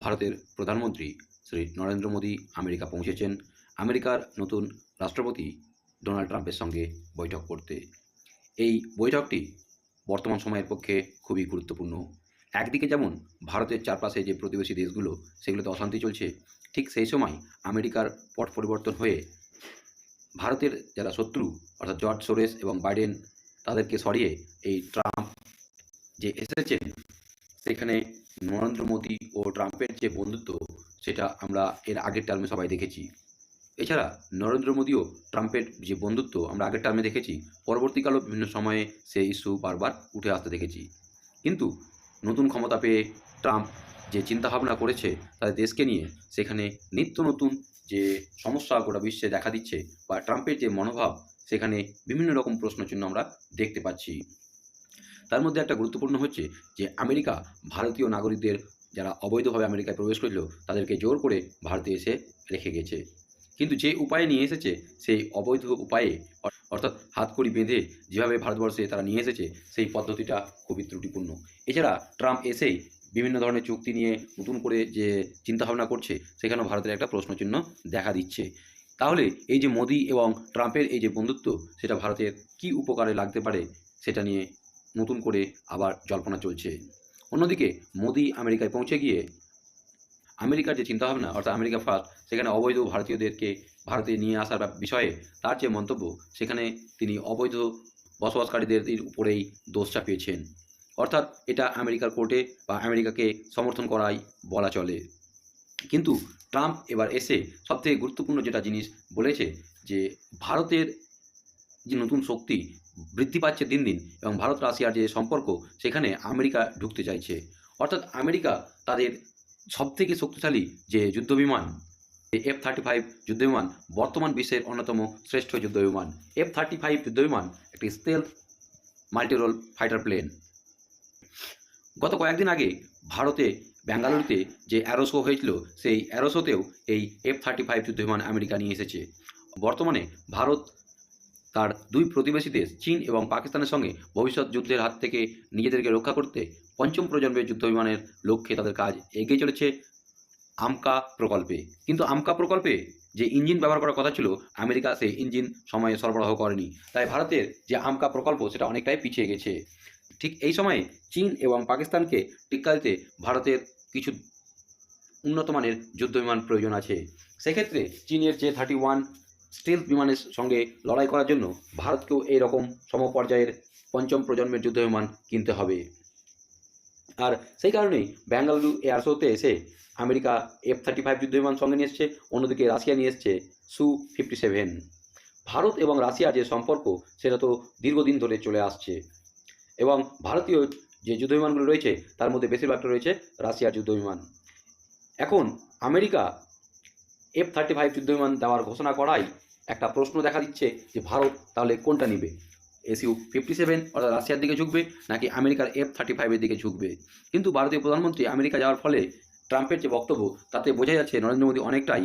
ভারতের প্রধানমন্ত্রী শ্রী নরেন্দ্র মোদী আমেরিকা পৌঁছেছেন। আমেরিকার নতুন রাষ্ট্রপতি ডোনাল্ড ট্রাম্পের সঙ্গে বৈঠক করতে। এই বৈঠকটি বর্তমান সময়ের পক্ষে খুবই গুরুত্বপূর্ণ। একদিকে যেমন ভারতের চারপাশে যে প্রতিবেশী দেশগুলো, সেগুলোতে অশান্তি চলছে, ঠিক সেই সময় আমেরিকার পট পরিবর্তন হয়ে ভারতের যারা শত্রু, অর্থাৎ জর্জ সোরেস এবং বাইডেন, তাদেরকে সরিয়ে এই ট্রাম্প যে এসেছেন, সেখানে নরেন্দ্র মোদী ও ট্রাম্পের যে বন্ধুত্ব, সেটা আমরা এর আগের টার্মে সবাই দেখেছি। এছাড়া নরেন্দ্র মোদী ও ট্রাম্পের যে বন্ধুত্ব, আমরা আগের টার্মে দেখেছি। পরবর্তীকালেও বিভিন্ন সময়ে সেই ইস্যু বারবার উঠে আসতে দেখেছি। কিন্তু নতুন ক্ষমতা পেয়ে ট্রাম্প যে চিন্তাভাবনা করেছে তাদের দেশকে নিয়ে, সেখানে নিত্য নতুন যে সমস্যা গোটা বিশ্বে দেখা দিচ্ছে বা ট্রাম্পের যে মনোভাব, সেখানে বিভিন্ন রকম প্রশ্নচিহ্ন আমরা দেখতে পাচ্ছি। তার মধ্যে একটা গুরুত্বপূর্ণ হচ্ছে যে, আমেরিকা ভারতীয় নাগরিকদের যারা অবৈধভাবে আমেরিকায় প্রবেশ করেছিল, তাদেরকে জোর করে ভারতে এসে রেখে গেছে। কিন্তু যে উপায়ে নিয়ে এসেছে, সেই অবৈধ উপায়ে অর- অর্থাৎ হাতকড়ি বেঁধে যেভাবে ভারতবর্ষে তারা নিয়ে এসেছে, সেই পদ্ধতিটা খুবই ত্রুটিপূর্ণ। এছাড়া ট্রাম্প এসেই বিভিন্ন ধরনের চুক্তি নিয়ে নতুন করে যে চিন্তাভাবনা করছে, সেখানেও ভারতের একটা প্রশ্নচিহ্ন দেখা দিচ্ছে। তাহলে এই যে মোদি এবং ট্রাম্পের এই যে বন্ধুত্ব, সেটা ভারতের কি উপকারে লাগতে পারে, সেটা নিয়ে নতুন করে আবার জল্পনা চলছে। অন্যদিকে মোদি আমেরিকায় পৌঁছে গিয়ে আমেরিকার যে চিন্তাভাবনা, অর্থাৎ আমেরিকা ফার্স্ট, সেখানে অবৈধ ভারতীয়দেরকে ভারতে নিয়ে আসার বিষয়ে তার যে মন্তব্য, সেখানে তিনি অবৈধ বসবাসকারীদের উপরেই দোষ চাপিয়েছেন। অর্থাৎ এটা আমেরিকার কোর্টে বা আমেরিকাকে সমর্থন করাই বলা চলে। কিন্তু ট্রাম্প এবার এসে সবথেকে গুরুত্বপূর্ণ যেটা জিনিস বলেছে, যে ভারতের যে নতুন শক্তি বৃদ্ধি পাচ্ছে দিন দিন এবং ভারত রাশিয়ার যে সম্পর্ক, সেখানে আমেরিকা ঢুকতে চাইছে। অর্থাৎ আমেরিকা তাদের সবথেকে শক্তিশালী যে যুদ্ধবিমান এফ থার্টি ফাইভ যুদ্ধবিমান, বর্তমান বিশ্বের অন্যতম শ্রেষ্ঠ যুদ্ধবিমান। এফ থার্টি ফাইভ যুদ্ধবিমান একটি স্টেলথ মাল্টিরোল ফাইটার প্লেন গত কয়েকদিন আগে ভারতে ব্যাঙ্গালুরুতে যে অ্যারোশো হয়েছিল, সেই অ্যারোশোতেও এই এফ থার্টি ফাইভ যুদ্ধবিমান আমেরিকা নিয়ে এসেছে। বর্তমানে ভারত তার দুই প্রতিবেশী দেশ, চীন এবং পাকিস্তানের সঙ্গে ভবিষ্যৎ যুদ্ধের হাত থেকে নিজেদেরকে রক্ষা করতে পঞ্চম প্রজন্মের যুদ্ধবিমানের লক্ষ্যে তাদের কাজ এগিয়ে চলেছে আমকা প্রকল্পে। কিন্তু আমকা প্রকল্পে যে ইঞ্জিন ব্যবহার করার কথা ছিল, আমেরিকা সেই ইঞ্জিন সময়ে সরবরাহ করেনি। তাই ভারতের যে আমকা প্রকল্প, সেটা অনেকটাই পিছিয়ে গেছে। ঠিক এই সময়ে চীন এবং পাকিস্তানকে টিক্কা দিতে ভারতের কিছু উন্নত মানের যুদ্ধবিমান প্রয়োজন আছে। সেক্ষেত্রে চীনের যে থার্টি ওয়ান স্টিল বিমানের সঙ্গে লড়াই করার জন্য ভারতকেও এই রকম সমপর্যায়ের পঞ্চম প্রজন্মের যুদ্ধ বিমান কিনতে হবে। আর সেই কারণেই বেঙ্গালুরু এয়ার শোতে এসে আমেরিকা এফ থার্টি ফাইভ যুদ্ধ বিমান সঙ্গে নিয়ে এসছে, অন্যদিকে রাশিয়া নিয়ে এসছে সু ফিফটি সেভেন ভারত এবং রাশিয়ার যে সম্পর্ক, সেটা তো দীর্ঘদিন ধরে চলে আসছে। এবং ভারতীয় যে যুদ্ধ বিমানগুলো রয়েছে, তার মধ্যে বেশিরভাগটা রয়েছে রাশিয়ার যুদ্ধ বিমান। এখন আমেরিকা এফ থার্টি ফাইভ যুদ্ধবিমান দেওয়ার ঘোষণা করাই একটা প্রশ্ন দেখা দিচ্ছে যে ভারত তাহলে কোনটা নিবে? এসইউ ফিফটি সেভেন অর্থাৎ রাশিয়ার দিকে ঝুঁকবে নাকি আমেরিকার এফ থার্টি ফাইভের দিকে ঝুঁকবে? কিন্তু ভারতীয় প্রধানমন্ত্রী আমেরিকা যাওয়ার ফলে ট্রাম্পের যে বক্তব্য, তাতে বোঝা যাচ্ছে নরেন্দ্র মোদী অনেকটাই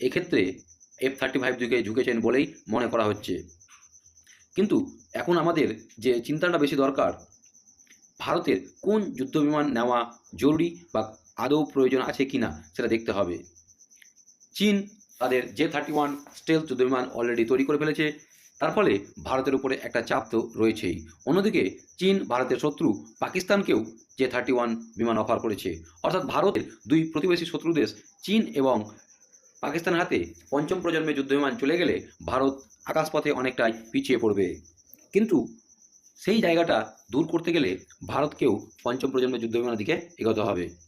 এক্ষেত্রে এফ থার্টি ফাইভ দিকে ঝুঁকেছেন বলেই মনে করা হচ্ছে। কিন্তু এখন আমাদের যে চিন্তাটা বেশি দরকার, ভারতের কোন যুদ্ধবিমান নেওয়া জরুরি বা আদৌ প্রয়োজন আছে কি না সেটা দেখতে হবে। চীন তাদের জে থার্টি ওয়ান স্টেল যুদ্ধবিমান অলরেডি তৈরি করে ফেলেছে। তার ফলে ভারতের উপরে একটা চাপ তো রয়েছেই। অন্যদিকে চীন, ভারতের শত্রু পাকিস্তানকেও জে থার্টি ওয়ান বিমান অফার করেছে। অর্থাৎ ভারতের দুই প্রতিবেশী শত্রু দেশ চীন এবং পাকিস্তানের হাতে পঞ্চম প্রজন্মের যুদ্ধবিমান চলে গেলে ভারত আকাশপথে অনেকটাই পিছিয়ে পড়বে। কিন্তু সেই জায়গাটা দূর করতে গেলে ভারতকেও পঞ্চম প্রজন্মের যুদ্ধ যুদ্ধবিমানের দিকে এগোতে হবে।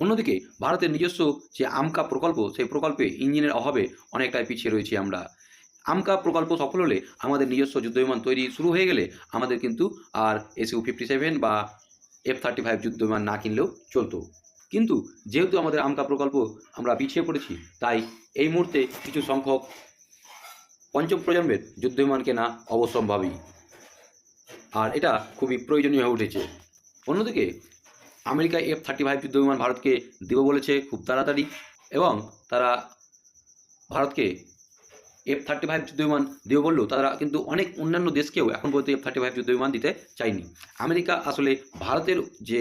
অন্যদিকে ভারতের নিজস্ব যে আমকা প্রকল্প, সেই প্রকল্পে ইঞ্জিনের অভাবে অনেকটাই পিছিয়ে রয়েছি আমরা। আমকা প্রকল্প সফল হলে আমাদের নিজস্ব যুদ্ধবিমান তৈরি শুরু হয়ে গেলে আমাদের কিন্তু আর এসইউ ফিফটি সেভেন বা এফ থার্টি ফাইভ যুদ্ধবিমান না কিনলেও চলতো। কিন্তু যেহেতু আমাদের আমকা প্রকল্প আমরা পিছিয়ে পড়েছি, তাই এই মুহূর্তে কিছু সংখ্যক পঞ্চম প্রজন্মের যুদ্ধবিমান কেনা অবশ্যম্ভাবী। আর এটা খুবই প্রয়োজনীয় হয়ে উঠেছে। অন্যদিকে আমেরিকা এফ থার্টি ফাইভ যুদ্ধবিমান ভারতকে দেবে বলেছে খুব তাড়াতাড়ি এবং তারা ভারতকে এফ থার্টি ফাইভ যুদ্ধবিমান দেবে বললেও তারা কিন্তু অনেক অন্যান্য দেশকেও এখন পর্যন্ত এফ থার্টি ফাইভ যুদ্ধবিমান দিতে চায়নি। আমেরিকা আসলে ভারতের যে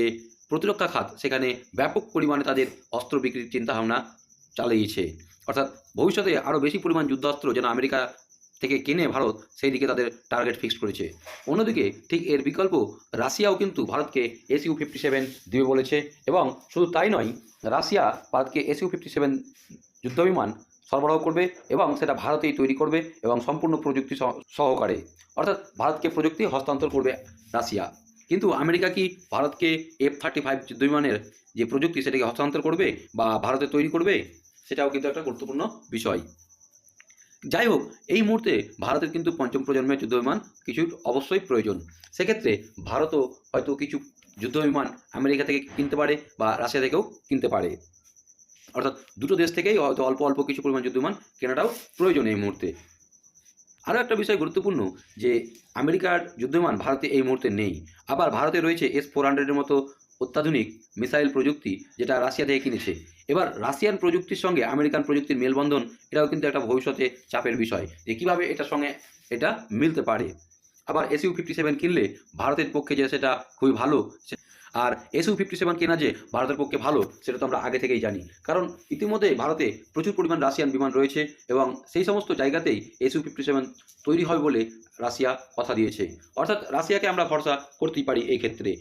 প্রতিরক্ষা খাত, সেখানে ব্যাপক পরিমাণে তাদের অস্ত্র বিক্রির চিন্তাভাবনা চালিয়েছে। অর্থাৎ ভবিষ্যতে আরও বেশি পরিমাণ যুদ্ধাস্ত্র যেন আমেরিকা থেকে কিনে ভারত সেই দিকে তাদের টার্গেট ফিক্সড করেছে। অন্যদিকে ঠিক এর বিকল্প রাশিয়াও কিন্তু ভারতকে এসইউ ফিফটি সেভেন দেবে বলেছে এবং শুধু তাই নয়, রাশিয়া ভারতকে এসইউ ফিফটি সেভেন যুদ্ধবিমান সরবরাহ করবে এবং সেটা ভারতেই তৈরি করবে এবং সম্পূর্ণ প্রযুক্তি সহ- সহকারে। অর্থাৎ ভারতকে প্রযুক্তি হস্তান্তর করবে রাশিয়া। কিন্তু আমেরিকা কি ভারতকে এফ থার্টি ফাইভ যুদ্ধবিমানের যে প্রযুক্তি সেটাকে হস্তান্তর করবে বা ভারতে তৈরি করবে? সেটাও কিন্তু একটা গুরুত্বপূর্ণ বিষয়। যাই হোক এই মুহূর্তে ভারতের কিন্তু পঞ্চম প্রজন্মের যুদ্ধবিমান কিছু অবশ্যই প্রয়োজন। সেক্ষেত্রে ভারতও হয়তো কিছু যুদ্ধবিমান আমেরিকা থেকে কিনতে পারে বা রাশিয়া থেকেও কিনতে পারে। অর্থাৎ দুটো দেশ থেকেই হয়তো অল্প অল্প কিছু পরিমাণ যুদ্ধবিমান কেনাটাও প্রয়োজন এই মুহূর্তে। আরও একটা বিষয় গুরুত্বপূর্ণ যে, আমেরিকার যুদ্ধবিমান ভারতে এই মুহূর্তে নেই। আবার ভারতে রয়েছে এস ফোর হান্ড্রেডের মতো অত্যাধুনিক মিসাইল প্রযুক্তি যেটা রাশিয়া থেকে কিনেছে। এবার রাশিয়ান প্রযুক্তির সঙ্গে আমেরিকান প্রযুক্তির মেলবন্ধন, এটাও কিন্তু একটা ভবিষ্যতে চাপের বিষয় যে কীভাবে এটার সঙ্গে এটা মিলতে পারে। আবার এসইউ ফিফটি সেভেন কিনলে ভারতের পক্ষে যে সেটা খুবই ভালো আর এসইউ ফিফটি সেভেন কেনা যে ভারতের পক্ষে ভালো, সেটা তো আমরা আগে থেকেই জানি। কারণ ইতিমধ্যে ভারতে প্রচুর পরিমাণ রাশিয়ান বিমান রয়েছে এবং সেই সমস্ত জায়গাতেই এসইউ ফিফটি সেভেন তৈরি হবে বলে রাশিয়া কথা দিয়েছে। অর্থাৎ রাশিয়াকে আমরা ভরসা করতেই পারি এই ক্ষেত্রে।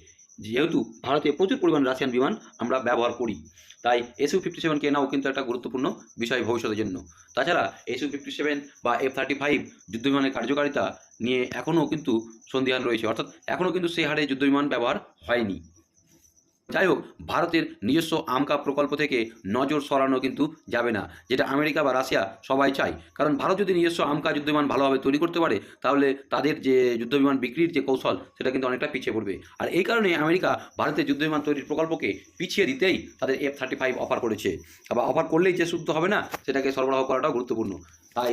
যেহেতু ভারতে প্রচুর পরিমাণ রাশিয়ান বিমান আমরা ব্যবহার করি, তাই এসু ফিফটি সেভেন কেনাও কিন্তু একটা গুরুত্বপূর্ণ বিষয় ভবিষ্যতের জন্য। তাছাড়া এসু ফিফটি সেভেন বা এফ থার্টি ফাইভ যুদ্ধবিমানের কার্যকারিতা নিয়ে এখনও কিন্তু সন্দিহান রয়েছে, অর্থাৎ এখনও কিন্তু সেই হারে যুদ্ধবিমান ব্যবহার হয়নি। যাই হোক ভারতের নিজস্ব আমকা প্রকল্প থেকে নজর সরানো কিন্তু যাবে না, যেটা আমেরিকা বা রাশিয়া সবাই চায়। কারণ ভারত যদি নিজস্ব আমকা যুদ্ধবিমান ভালোভাবে তৈরি করতে পারে, তাহলে তাদের যে যুদ্ধবিমান বিক্রির যে কৌশল, সেটা কিন্তু অনেকটা পিছিয়ে পড়বে। আর এই কারণে আমেরিকা ভারতের যুদ্ধবিমান তৈরির প্রকল্পকে পিছিয়ে দিতেই তাদের এফ থার্টি ফাইভ অফার করেছে। আবার অফার করলেই যে শুদ্ধ হবে না, সেটাকে সরবরাহ করাটাও গুরুত্বপূর্ণ। তাই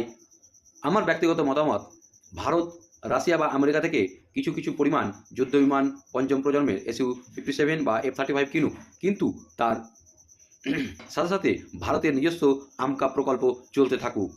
আমার ব্যক্তিগত মতামত, ভারত রাশিয়া বা আমেরিকা থেকে কিছু কিছু পরিমাণ যুদ্ধ বিমান পঞ্চম প্রজন্মের এসইউ ফিফটি সেভেন বা এফ থার্টি ফাইভ কিনুক। কিন্তু তার সাথে সাথে ভারতের নিজস্ব আমকা প্রকল্প চলতে থাকুক।